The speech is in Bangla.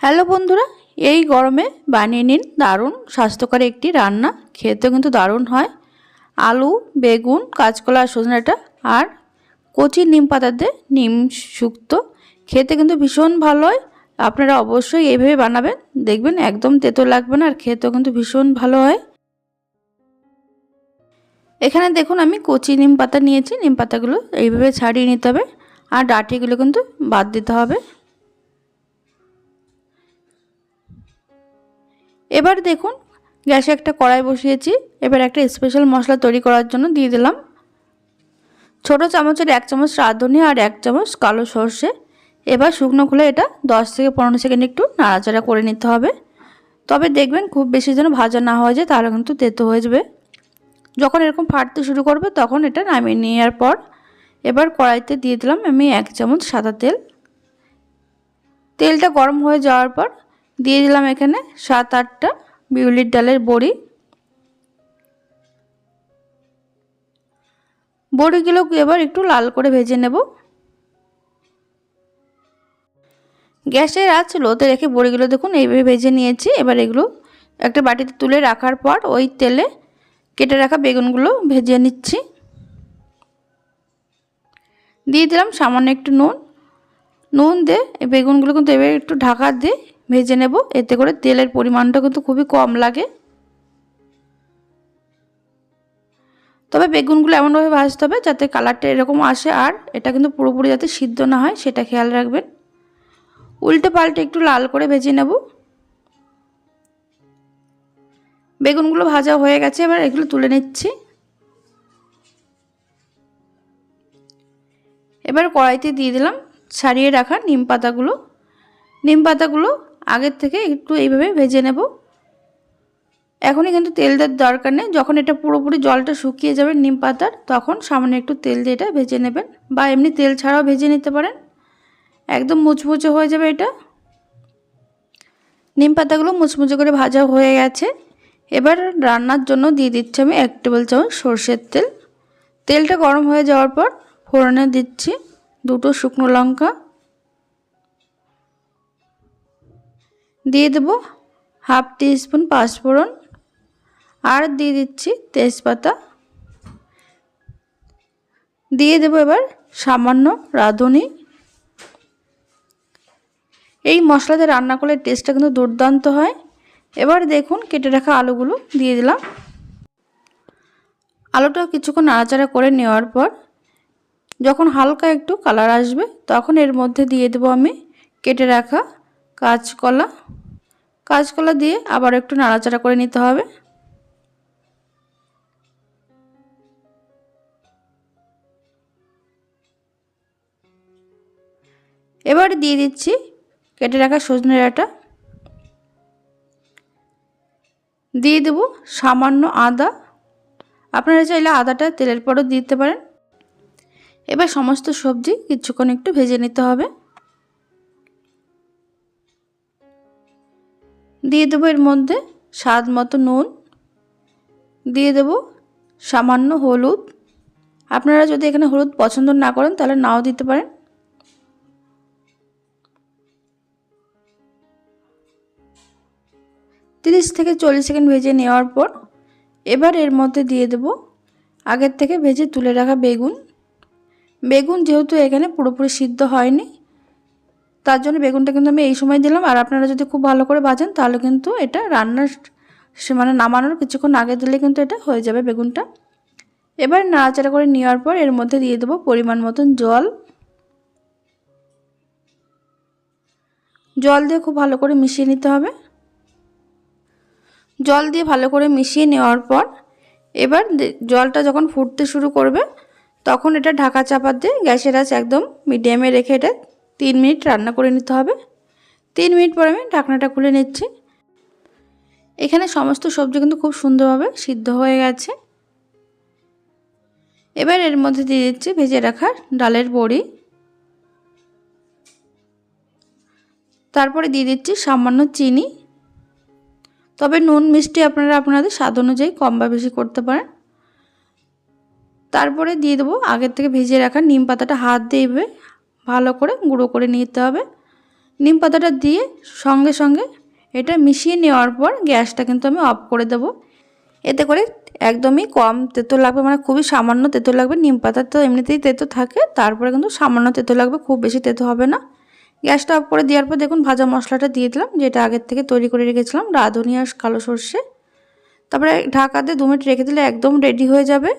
হ্যালো বন্ধুরা, এই গরমে বানিয়ে নিন দারুণ স্বাস্থ্যকর একটি রান্না। খেতে কিন্তু দারুণ হয়। আলু, বেগুন, কাঁচকলা সজনেটা আর কচি নিম পাতাতে নিম শুক্তো খেতে কিন্তু ভীষণ ভালো হয়। আপনারা অবশ্যই এইভাবে বানাবেন, দেখবেন একদম তেতো লাগবে না আর খেতেও কিন্তু ভীষণ ভালো হয়। এখানে দেখুন আমি কচি নিম পাতা নিয়েছি, নিম পাতাগুলো এইভাবে ছাড়িয়ে নিতে হবে আর ডাঁটিগুলো কিন্তু বাদ দিতে হবে। এবার দেখুন, গ্যাসে একটা কড়াই বসিয়েছি। এবার একটা স্পেশাল মশলা তৈরি করার জন্য দিয়ে দিলাম। ছোট চামচের এক চামচ রাঁধুনি আর এক চামচ কালো সর্ষে। এবার শুকনো খুলে এটা দশ থেকে পনেরো সেকেন্ড একটু নাড়াচাড়া করে নিতে হবে। তবে দেখবেন খুব বেশি যেন ভাজা না হয়ে যায়, তাহলে কিন্তু তেতো হয়ে যাবে। যখন এরকম ফাটতে শুরু করবে, তখন এটা নামিয়ে নেওয়ার পর এবার কড়াইতে দিয়ে দিলাম আমি এক চামচ সাদা তেল। তেলটা গরম হয়ে যাওয়ার পর দিয়ে দিলাম এখানে সাত, আটটা বিউলির ডালের বড়ি। বড়িগুলো এবার একটু লাল করে ভেজে নেব। গ্যাসের আঁচ লোতে রেখে বড়িগুলো দেখুন এইভাবে ভেজে নিয়েছি। এবার এগুলো একটা বাটিতে তুলে রাখার পর ওই তেলে কেটে রাখা বেগুনগুলো ভেজে নিচ্ছি। দিয়ে দিলাম সামান্য একটু নুন। নুন দিয়ে বেগুনগুলো কিন্তু এবার একটু ঢাকা দিয়ে ভেজে নেব। এতে করে তেলের পরিমাণটা কিন্তু খুবই কম লাগে। তবে বেগুনগুলো এমনভাবে ভাজতে হবে যাতে কালারটা এরকম আসে আর এটা কিন্তু পুরোপুরি যাতে সিদ্ধ না হয়, সেটা খেয়াল রাখবেন। উল্টে পাল্টে একটু লাল করে ভেজে নেব। বেগুনগুলো ভাজা হয়ে গেছে, এবার এগুলো তুলে নিচ্ছি। এবার কড়াইতে দিয়ে দিলাম, ছাড়িয়ে রাখা নিম পাতাগুলো। নিম পাতাগুলো আগের থেকে একটু এইভাবে ভেজে নেব। এখনই কিন্তু তেল দেওয়ার দরকার নেই। যখন এটা পুরোপুরি জলটা শুকিয়ে যাবে নিম পাতার, তখন সামান্য একটু তেল দিয়ে এটা ভেজে নেবেন। বা এমনি তেল ছাড়াও ভেজে নিতে পারেন। একদম মুচমুচে হয়ে যাবে এটা। নিম পাতাগুলো মুচমুচে করে ভাজা হয়ে গেছে। এবার রান্নার জন্য দিয়ে দিচ্ছি আমি এক টেবিল চামচ সর্ষের তেল। তেলটা গরম হয়ে যাওয়ার পর ফোড়নে দিচ্ছি দুটো শুকনো লঙ্কা। দিয়ে দেব হাফ টিস্পুন পাঁচফোড়ন আর দিয়ে দিচ্ছি তেজপাতা। দিয়ে দেবো এবার সামান্য রাঁধুনি। এই মশলাতে রান্না করলে টেস্টটা কিন্তু দুর্দান্ত হয়। এবার দেখুন কেটে রাখা আলুগুলো দিয়ে দিলাম। আলুটা কিছুক্ষণ নাড়াচাড়া করে নেওয়ার পর যখন হালকা একটু কালার আসবে তখন এর মধ্যে দিয়ে দেবো আমি কেটে রাখা কাঁচকলা কাঁচকলা দিয়ে আবার একটু নাড়াচাড়া করে নিতে হবে। এবার দিয়ে দিচ্ছি কেটে রাখা সজনে ডাঁটা। দিয়ে দেব সামান্য আদা। আপনারা চাইলে আদাটা তেলের পরও দিতে পারেন। এবার সমস্ত সবজি কিছুক্ষণ একটু ভেজে নিতে হবে। দিয়ে দেবো এর মধ্যে স্বাদ মতো নুন। দিয়ে দেব সামান্য হলুদ। আপনারা যদি এখানে হলুদ পছন্দ না করেন, তাহলে নাও দিতে পারেন। তিরিশ থেকে চল্লিশ সেকেন্ড ভেজে নেওয়ার পর এবার এর মধ্যে দিয়ে দেব আগের থেকে ভেজে তুলে রাখা বেগুন। বেগুন যেহেতু এখানে পুরোপুরি সিদ্ধ হয়নি তার জন্য বেগুনটা কিন্তু আমি এই সময় দিলাম। আর আপনারা যদি খুব ভালো করে ভাজেন তাহলে কিন্তু এটা রান্নার মানে নামানোর কিছুক্ষণ আগে দিলে কিন্তু এটা হয়ে যাবে বেগুনটা। এবার নাড়াচাড়া করে নেওয়ার পর এর মধ্যে দিয়ে দেবো পরিমাণ মতন জল। জল দিয়ে খুব ভালো করে মিশিয়ে নিতে হবে। জল দিয়ে ভালো করে মিশিয়ে নেওয়ার পর এবার জলটা যখন ফুটতে শুরু করবে, তখন এটা ঢাকা চাপা দিয়ে গ্যাসের আঁচ একদম মিডিয়ামে রেখে এটা তিন মিনিট রান্না করে নিতে হবে। তিন মিনিট পর আমি ঢাকনাটা খুলে নিচ্ছি। এখানে সমস্ত সবজি কিন্তু খুব সুন্দরভাবে সিদ্ধ হয়ে গেছে। এবার এর মধ্যে দিয়ে দিচ্ছি ভেজে রাখা ডালের বড়ি। তারপরে দিয়ে দিচ্ছি সামান্য চিনি। তবে নুন মিষ্টি আপনারা আপনাদের স্বাদ অনুযায়ী কম বা বেশি করতে পারেন। তারপরে দিয়ে দেবো আগের থেকে ভেজে রাখা নিম পাতাটা হাত দিয়ে ভালো করে গুঁড়ো করে নিতে হবে। নিম পাতাটা দিয়ে সঙ্গে সঙ্গে এটা মিশিয়ে নেওয়ার পর গ্যাসটা কিন্তু আমি অফ করে দেব। এতে করে একদমই কম তেতো লাগবে মানে খুবই সামান্য তেতো লাগবে। নিম পাতা তো এমনিতেই তেতো থাকে, তারপরে কিন্তু সামান্য তেতো লাগবে, খুব বেশি তেতো হবে না। গ্যাসটা অফ করে দেওয়ার পর দেখুন ভাজা মশলাটা দিয়ে দিলাম, যেটা আগের থেকে তৈরি করে রেখেছিলাম, রাঁধুনি আর কালো সর্ষে। তারপরে ঢাকা দিয়ে দু মিনিট রেখে দিলে একদম রেডি হয়ে যাবে।